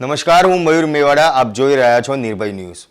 નમસ્કાર, હું મયુર મેવાડા, આપ જોઈ રહ્યા છો નિર્ભય ન્યૂઝ.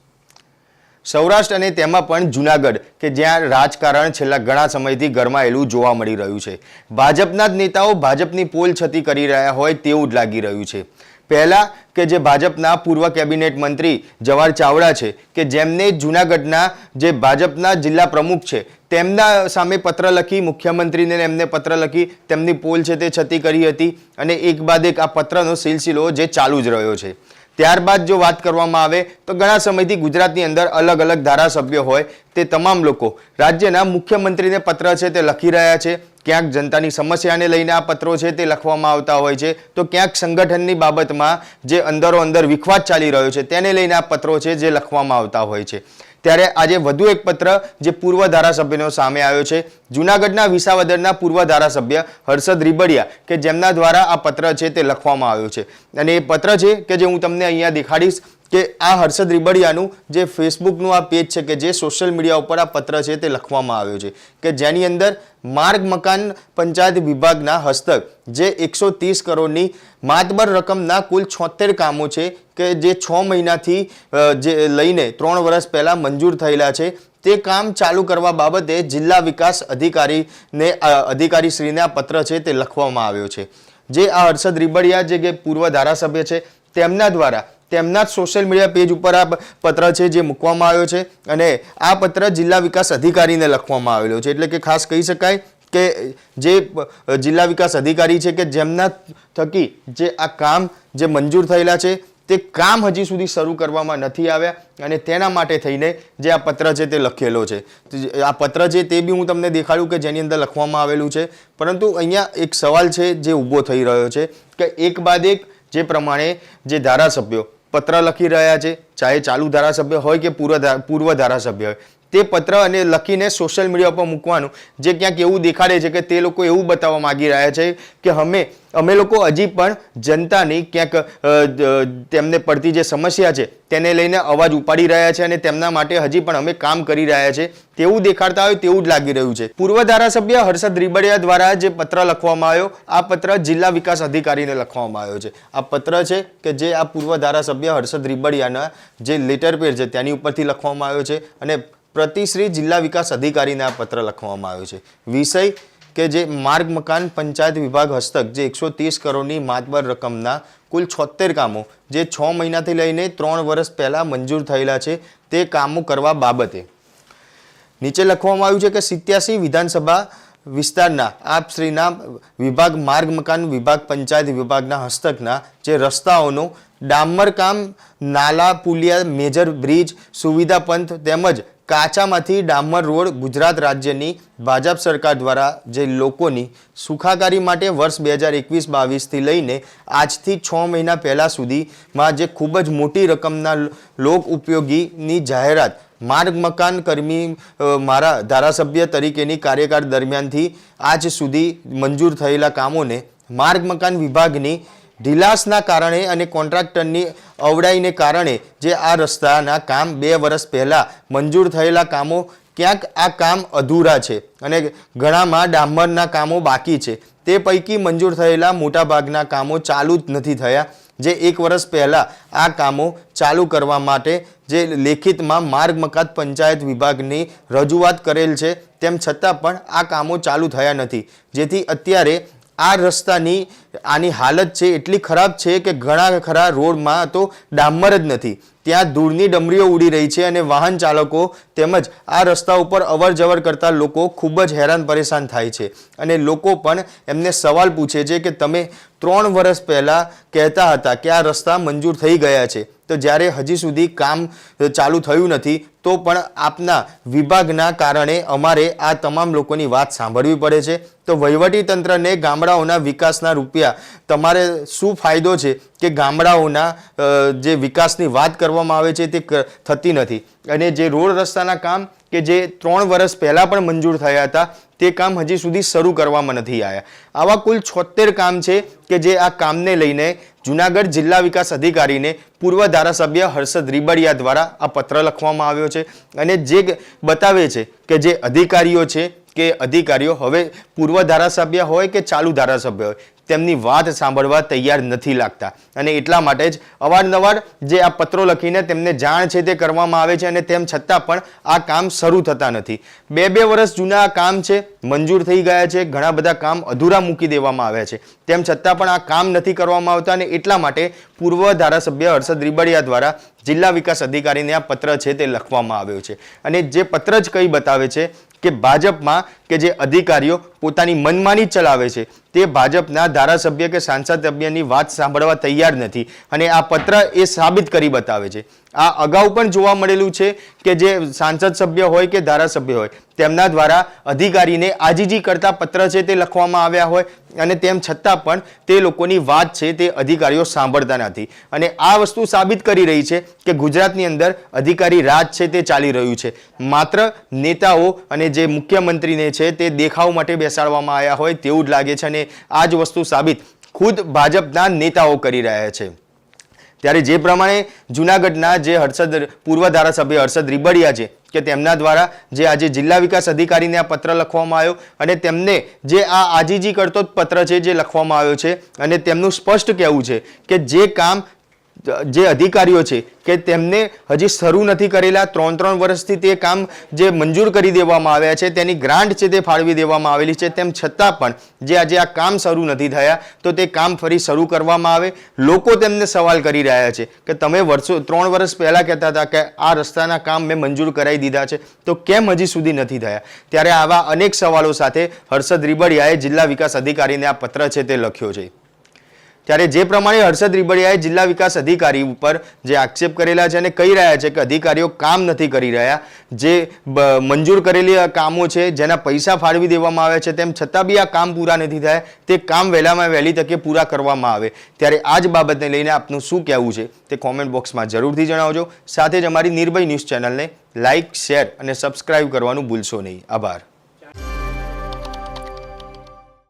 સૌરાષ્ટ્ર અને તેમાં પણ જુનાગઢ, કે જ્યાં રાજકારણ છેલ્લા ઘણા સમયથી ગરમાયેલું જોવા મળી રહ્યું છે. ભાજપના જ નેતાઓ ભાજપની પોલ છતી કરી રહ્યા હોય તેવું જ લાગી રહ્યું છે. પહેલા કે જે ભાજપના પૂર્વ કેબિનેટ મંત્રી જવાહર ચાવડા છે, કે જેમને જુનાગઢના જે ભાજપના જિલ્લા પ્રમુખ છે, તેમના સામે પત્ર લખી, મુખ્યમંત્રીને એમને પત્ર લખી, તેમની પોલ છે તે છતી કરી હતી અને એક બાદ એક આ પત્રનો સિલસિલો જે ચાલુ જ રહ્યો છે. ત્યારબાદ જો વાત કરવામાં આવે, તો ઘણા સમયથી ગુજરાતની અંદર અલગ અલગ ધારાસભ્યો હોય, તે તમામ લોકો રાજ્યના મુખ્યમંત્રીને પત્ર છે તે લખી રહ્યા છે ક્યાંક જનતાની સમસ્યાને લઈને આ પત્રો છે તે લખવામાં આવતા હોય છે. તો ક્યાંક સંગઠનની બાબતમાં જે અંદરો અંદર વિખવાદ ચાલી રહ્યો છે, તેને લઈને આ પત્રો છે જે લખવામાં આવતા હોય છે. ત્યારે આજે વધુ એક પત્ર જે પૂર્વ ધારાસભ્યનો સામે આવ્યો છે. જુનાગઢના વિસાવદરના પૂર્વ ધારાસભ્ય હર્ષદ રીબડિયા કે જેમના દ્વારા આ પત્ર છે તે લખવામાં આવ્યો છે. અને એ પત્ર છે કે જે હું તમને અહીંયા દેખાડીશ કે આ હર્ષદ રીબડિયાનું જે ફેસબુકનું આ પેજ છે કે જે સોશિયલ મીડિયા ઉપર આ પત્ર છે તે લખવામાં આવ્યો છે કે જેની અંદર માર્ગ મકાન પંચાયત વિભાગના હસ્તક જે એકસો ત્રીસ કરોડની માતબર રકમના કુલ છોતેર કામો છે કે જે છ મહિનાથી જે લઈને ત્રણ વર્ષ પહેલાં મંજૂર થયેલા છે, તે કામ ચાલુ કરવા બાબતે જિલ્લા વિકાસ અધિકારીને અધિકારીશ્રીને આ પત્ર છે તે લખવામાં આવ્યો છે. જે આ હર્ષદ રીબડિયા જે કે પૂર્વ ધારાસભ્ય છે, તેમના દ્વારા તેમના જ સોશિયલ મીડિયા પેજ ઉપર આ પત્ર છે જે મૂકવામાં આવ્યો છે અને આ પત્ર જિલ્લા વિકાસ અધિકારીને લખવામાં આવેલો છે. એટલે કે ખાસ કહી શકાય કે જે જિલ્લા વિકાસ અધિકારી છે કે જેમના થકી જે આ કામ જે મંજૂર થયેલા છે તે કામ હજી સુધી શરૂ કરવામાં નથી આવ્યા અને તેના માટે થઈને જે આ પત્ર છે તે લખેલો છે. આ પત્ર છે તે બી હું તમને દેખાડું કે જેની અંદર લખવામાં આવેલું છે. પરંતુ અહીંયા એક સવાલ છે જે ઊભો થઈ રહ્યો છે કે એક બાદ એક જે પ્રમાણે જે ધારાસભ્યો પત્ર લખી રહ્યા છે ચાહે ચાલુ ધારાસભ્ય હોય કે પૂર્વ પૂર્વ ધારાસભ્ય હોય. તે પત્ર અને લખીને સોશિયલ મીડિયા પર મૂકવાનું. જે ક્યાંક એવું દેખાડે છે કે તે લોકો એવું બતાવવા માગી રહ્યા છે કે અમે અમે લોકો હજી પણ જનતાની ક્યાંક તેમને પડતી જે સમસ્યા છે તેને લઈને અવાજ ઉપાડી રહ્યા છે અને તેમના માટે હજી પણ અમે કામ કરી રહ્યા છે. તેવું દેખાડતા હોય તેવું જ લાગી રહ્યું છે. પૂર્વ ધારાસભ્ય હર્ષદ રીબડિયા દ્વારા જે પત્ર લખવામાં આવ્યો, આ પત્ર જિલ્લા વિકાસ અધિકારીને લખવામાં આવ્યો છે. આ પત્ર છે કે જે આ પૂર્વ ધારાસભ્ય હર્ષદ રીબડિયાના જે લેટર પેડ છે તેની ઉપરથી લખવામાં આવ્યો છે અને પ્રતિશ્રી જિલ્લા વિકાસ અધિકારીને આ પત્ર લખવામાં આવ્યો છે. વિષય કે જે માર્ગ મકાન પંચાયત વિભાગ હસ્તક જે એકસો ત્રીસ કરોડની માતબર રકમના કુલ છોતેર કામો જે છ મહિનાથી લઈને ત્રણ વર્ષ પહેલાં મંજૂર થયેલા છે તે કામો કરવા બાબતે. નીચે લખવામાં આવ્યું છે કે સિત્યાસી વિધાનસભા વિસ્તારના આપશ્રીના વિભાગ માર્ગ મકાન વિભાગ પંચાયત વિભાગના હસ્તકના જે રસ્તાઓનો ડામર કામ નાલા, પુલિયા, મેજર બ્રિજ, સુવિધા પંથ તેમજ કાચામાંથી ડામર રોડ ગુજરાત રાજ્યની ભાજપ સરકાર દ્વારા જે લોકોની સુખાકારી માટે વર્ષ બે હજાર એકવીસ બાવીસથી લઈને આજથી છ મહિના પહેલાં સુધીમાં જે ખૂબ જ મોટી રકમના લોક ઉપયોગીની જાહેરાત માર્ગ મકાન કર્મી મારા ધારાસભ્ય તરીકેની કાર્યકાળ દરમિયાનથી આજ સુધી મંજૂર થયેલા કામોને માર્ગ મકાન વિભાગની ઢીલાસના કારણે અને કોન્ટ્રાક્ટરની અવડાઈને કારણે જે આ રસ્તાના કામ બે વર્ષ પહેલાં મંજૂર થયેલા કામો, ક્યાંક આ કામ અધૂરા છે અને ઘણામાં ડામરના કામો બાકી છે. તે પૈકી મંજૂર થયેલા મોટાભાગના કામો ચાલુ જ નથી થયા. જે એક વર્ષ પહેલાં આ કામો ચાલુ કરવા માટે જે લેખિતમાં માર્ગ મકાત પંચાયત વિભાગની રજૂઆત કરેલ છે, તેમ છતાં પણ આ કામો ચાલુ થયા નથી. જેથી અત્યારે આ રસ્તાની આની હાલત છે એટલી ખરાબ છે કે ઘણા ખરા રોડમાં તો ડામર જ નથી. ત્યાં ધૂળની ડમરીઓ ઉડી રહી છે અને વાહન ચાલકો તેમજ આ રસ્તા ઉપર અવર જવર કરતા લોકો ખૂબ જ હેરાન પરેશાન થાય છે. અને લોકો પણ એમને સવાલ પૂછે છે કે તમે ત્રણ વર્ષ પહેલાં કહેતા હતા કે આ રસ્તા મંજૂર થઈ ગયા છે. તો જ્યારે હજી સુધી કામ ચાલુ થયું નથી, તો પણ આપના વિભાગના કારણે અમારે આ તમામ લોકોની વાત સાંભળવી પડે છે. તો વહીવટી તંત્રને ગામડાઓના વિકાસના રૂપિયા તમારે શું ફાયદો છે કે ગામડાઓના જે વિકાસની વાત કરવામાં આવે છે તે થતી નથી. અને જે રોડ રસ્તાના કામ કે જે ત્રણ વર્ષ પહેલાં પણ મંજૂર થયા હતા, તે કામ હજી સુધી શરૂ કરવામાં નથી આવ્યા આવા કુલ છોતેર કામ છે કે જે આ કામને લઈને જુનાગઢ જિલ્લા વિકાસ અધિકારીને પૂર્વ ધારાસભ્ય હર્ષદ રીબડિયા દ્વારા આ પત્ર લખવામાં આવ્યો છે. અને જે બતાવે છે કે જે અધિકારીઓ છે કે અધિકારીઓ હવે પૂર્વ ધારાસભ્ય હોય કે ચાલુ ધારાસભ્ય હોય, તેમની વાત સાંભળવા તૈયાર નથી લાગતા. અને એટલા માટે જ અવારનવાર જે આ પત્રો લખીને તેમને જાણ છે તે કરવામાં આવે છે અને તેમ છતાં પણ આ કામ શરૂ થતા નથી. બે બે વર્ષ જૂના આ કામ છે, મંજૂર થઈ ગયા છે, ઘણા બધા કામ અધૂરા મૂકી દેવામાં આવ્યા છે. તેમ છતાં પણ આ કામ નથી કરવામાં આવતા અને એટલા માટે પૂર્વ ધારાસભ્ય હર્ષદ રીબડિયા દ્વારા જિલ્લા વિકાસ અધિકારીને આ પત્ર છે તે લખવામાં આવ્યો છે. અને જે પત્ર જ કંઈ બતાવે છે કે ભાજપમાં કે જે અધિકારીઓ પોતાની મનમાની ચલાવે છે. તે ભાજપના ધારાસભ્ય કે સાંસદ સભ્યની વાત સાંભળવા તૈયાર નથી અને આ પત્ર એ સાબિત કરી બતાવે છે. આ અગાઉ પણ જોવા મળેલું છે કે જે સાંસદ સભ્ય હોય કે ધારાસભ્ય હોય, તેમના દ્વારા અધિકારીને આજીજી કરતા પત્ર છે તે લખવામાં આવ્યા હોય અને તેમ છતાં પણ તે લોકોની વાત છે તે અધિકારીઓ સાંભળતા નથી. અને આ વસ્તુ સાબિત કરી રહી છે કે ગુજરાતની અંદર અધિકારી રાજ છે તે ચાલી રહ્યું છે. માત્ર નેતાઓ અને જે મુખ્યમંત્રીને છે તે દેખાવ માટે બેસાડવામાં આવ્યા હોય તેવું જ લાગે છે અને આ જ વસ્તુ સાબિત ખુદ ભાજપના નેતાઓ કરી રહ્યા છે. ત્યારે જે પ્રમાણે જુનાગઢના જે હર્ષદ પૂર્વ ધારાસભ્ય હર્ષદ રીબડિયા છે કે તેમના દ્વારા જે આજે જિલ્લા વિકાસ અધિકારીને આ પત્ર લખવામાં આવ્યો અને તેમને જે આ આજીજી કરતો જ પત્ર છે જે લખવામાં આવ્યો છે અને તેમનું સ્પષ્ટ કહેવું છે કે જે કામ જે અધિકારીઓ છે કે તેમને હજી શરૂ નથી કરેલા ત્રણ ત્રણ વર્ષથી તે કામ જે મંજૂર કરી દેવામાં આવ્યા છે, તેની ગ્રાન્ટ છે તે ફાળવી દેવામાં આવેલી છે, તેમ છતાં પણ જે આજે આ કામ શરૂ નથી થયા, તો તે કામ ફરી શરૂ કરવામાં આવે. લોકો તેમને સવાલ કરી રહ્યા છે કે તમે વર્ષો, ત્રણ વર્ષ પહેલાં કહેતા હતા કે આ રસ્તાના કામ મેં મંજૂર કરાવી દીધા છે, તો કેમ હજી સુધી નથી થયા? ત્યારે આવા અનેક સવાલો સાથે હર્ષદ રીબડિયાએ જિલ્લા વિકાસ અધિકારીને આ પત્ર છે તે લખ્યો છે. ત્યારે જે પ્રમાણે હર્ષદ રીબડિયાએ જિલ્લા વિકાસ અધિકારી ઉપર જે આક્ષેપ કરેલા છે અને કહી રહ્યા છે કે અધિકારીઓ કામ નથી કરી રહ્યા, જે મંજૂર કરેલી કામો છે, જેના પૈસા ફાળવી દેવામાં આવ્યા છે, તેમ છતાં બી આ કામ પૂરા નથી થયા, તે કામ વહેલામાં વહેલી તકે પૂરા કરવામાં આવે. ત્યારે આ જ બાબતને લઈને આપનું શું કહેવું છે તે કોમેન્ટ બોક્સમાં જરૂરથી જણાવજો. સાથે જ અમારી નિર્ભય ન્યૂઝ ચેનલને લાઇક શેર અને સબસ્ક્રાઇબ કરવાનું ભૂલશો નહીં. આભાર.